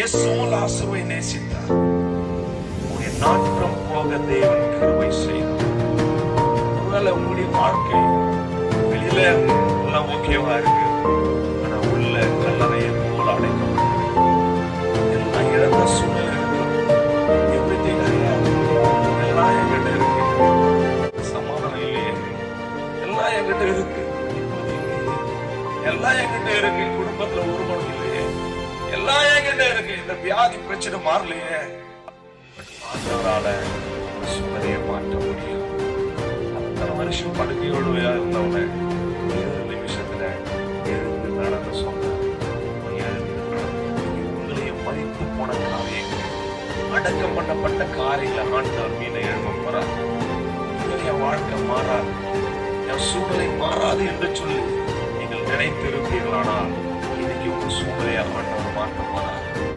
இயேசுவும் லாசுவை நேசித்தார் உங்களுடைய நாட்டம் போக தேவன் கிருபை செய்தார் ஒருவேளை உங்களுடைய வாழ்க்கை வெளியில எல்லாம் ஓகேவா இருக்கு ஆனா உள்ள கல்லறையை போல அடைக்கப்பட்டிருக்கு எல்லாம் இழந்த சூழ்நிலை இருக்கு எவ்ரிதிங் எல்லாம் என்கிட்ட இருக்கு சமாதானம் இல்லையே எல்லாம் என்கிட்ட இருக்கு எல்லாம் என்கிட்ட இருக்கு குடும்பத்துல ஒருவனும் இல்லையே எனக்கு இந்த வியாதி பிரச்சனை மாறலையே? ஆண்டவரால சுமதிய மாற்ற முடியும். அத்தனை வருஷம் படுக்கையோடு இருந்தவன ஏழு நிமிஷத்துல எழுந்து நடந்து சொன்னார். எழுந்து நடந்து உங்களையும் போன காரியங்கள். அடக்கம் பண்ணப்பட்ட காரியங்களை ஆண்டவர் மீன எழுப்ப போறார். என் வாழ்க்கை மாறாது. என் சூழ்நிலை மாறாது என்று சொல்லி நீங்கள் நினைத்திருப்பீர்களானால் 对呀，我 yang 的。